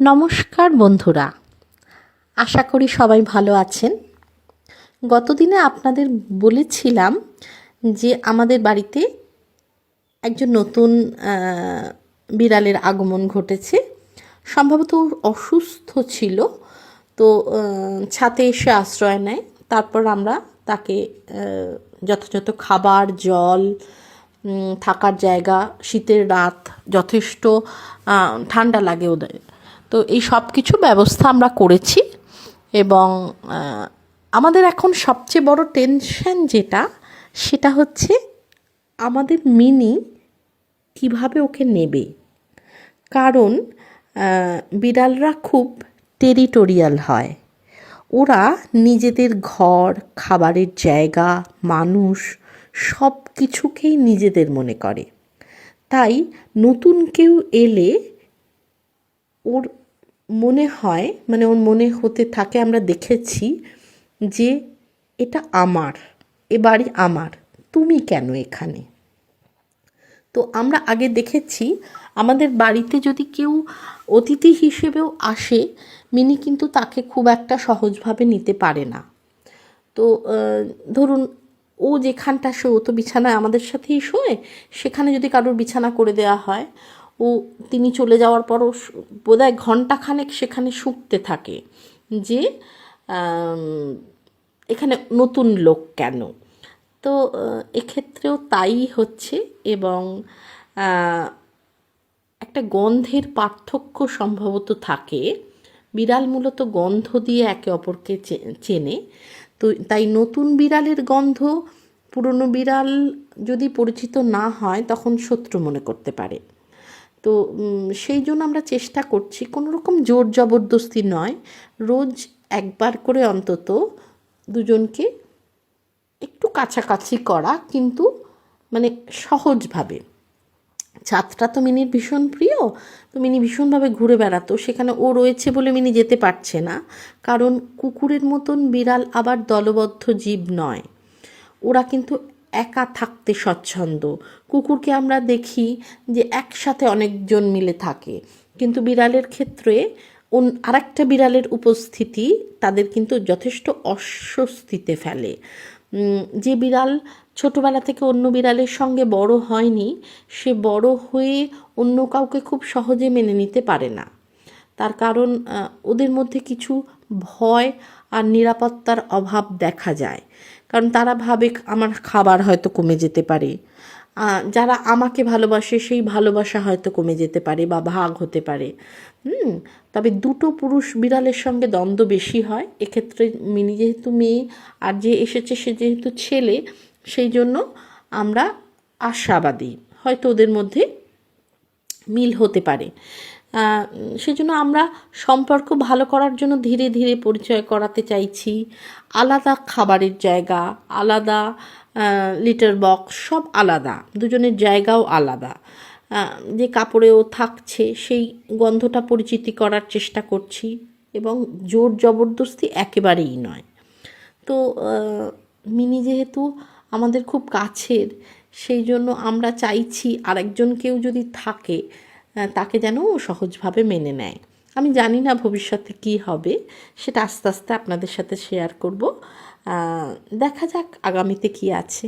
নমস্কার বন্ধুরা। আশা করি সবাই ভালো আছেন। গতদিনে আপনাদের বলেছিলাম যে আমাদের বাড়িতে একজন নতুন বিড়ালের আগমন ঘটেছে। সম্ভবত অসুস্থ ছিল, তো ছাতে এসে আশ্রয় নেয়। তারপর আমরা তাকে যথাযথ খাবার, জল থাকার জায়গা, শীতের রাত যথেষ্ট ঠান্ডা লাগে ওদের। তো এই সব কিছু ব্যবস্থা আমরা করেছি এবং আমাদের এখন সবচেয়ে বড় টেনশন যেটা, সেটা হচ্ছে আমাদের মিনি কীভাবে ওকে নেবে। কারণ বিড়ালরা খুব টেরিটোরিয়াল হয়। ওরা নিজেদের ঘর, খাবারের জায়গা, মানুষ সব কিছুকেই নিজেদের মনে করে। তাই নতুন কেউ এলে ওর মনে হয় মানে ওর মনে হতে থাকে, আমরা দেখেছি যে এটা আমার, এ বাড়ি আমার, তুমি কেন এখানে? তো আমরা আগে দেখেছি, আমাদের বাড়িতে যদি কেউ অতিথি হিসেবেও আসে, মিনি কিন্তু তাকে খুব একটা সহজভাবে নিতে পারে না। তো ধরুন, ও যেখানটা শো ও তো বিছানায় আমাদের সাথেই শোয়, সেখানে যদি কারোর বিছানা করে দেওয়া হয় ও তিনি চলে যাওয়ার পরও বোধহয় ঘণ্টাখানেক সেখানে শুকতে থাকে যে এখানে নতুন লোক কেন? তো এক্ষেত্রেও তাই হচ্ছে এবং একটা গন্ধের পার্থক্য সম্ভবত থাকে। বিড়াল মূলত গন্ধ দিয়ে একে অপরকে চেনে। তো তাই নতুন বিড়ালের গন্ধ, পুরনো বিড়াল যদি পরিচিত না হয় তখন শত্রু মনে করতে পারে। তো সেই জন্য আমরা চেষ্টা করছি কোনো রকম জোর জবরদস্তি নয়। রোজ একবার করে অন্তত দুজনকে একটু কাছাকাছি করা, কিন্তু মানে সহজভাবে। ছাদটা তো মিনির ভীষণ প্রিয়, তো মিনি ভীষণভাবে ঘুরে বেড়াতো। সেখানে ও রয়েছে বলে মিনি যেতে পারছে না, কারণ কুকুরের মতন বিড়াল আবার দলবদ্ধ জীব নয়। ওরা কিন্তু একা থাকতে স্বচ্ছন্দ। কুকুরকে আমরা দেখি যে একসাথে অনেকজন মিলে থাকে। কিন্তু বিড়ালের ক্ষেত্রে আরেকটা বিড়ালের উপস্থিতি তাদের কিন্তু যথেষ্ট অস্বস্তিতে ফেলে। যে বিড়াল ছোটবেলা থেকে অন্য বিড়ালের সঙ্গে বড় হয়নি, সে বড় হয়ে অন্য কাউকে খুব সহজে মেনে নিতে পারে না। তার কারণ ওদের মধ্যে কিছু ভয় আর নিরাপত্তার অভাব দেখা যায়। কারণ তারা ভাবে আমার খাবার হয়তো কমে যেতে পারে। যারা আমাকে ভালোবাসে, সেই ভালোবাসা হয়তো কমে যেতে পারে বা ভাগ হতে পারে। হুম, তবে দুটো পুরুষ বিড়ালের সঙ্গে দ্বন্দ্ব বেশি হয়। এক্ষেত্রে মিনি যেহেতু মেয়ে, আর যে এসেছে সে যেহেতু ছেলে, সেই জন্য আমরা আশাবাদী। হয়তো ওদের মধ্যে মিল হতে পারে। সেজন্য আমরা সম্পর্ক ভালো করার জন্য ধীরে ধীরে পরিচয় করাতে চাইছি। আলাদা খাবারের জায়গা, আলাদা লিটার বক্স সব আলাদা, দুজনের জায়গাও আলাদা। যে কাপড়ে ও থাকছে সেই গন্ধটা পরিচিতি করার চেষ্টা করছি এবং জোর জবরদস্তি একেবারেই নয়। তো মিনি যেহেতু আমাদের খুব কাছের, সেই জন্য আমরা চাইছি আরেকজন কেউ যদি থাকে তাকে যেন সহজভাবে মেনে নেয়। আমি জানি না ভবিষ্যতে কি হবে, সেটা আস্তে আস্তে আপনাদের সাথে শেয়ার করব। দেখা যাক আগামীতে কি আছে।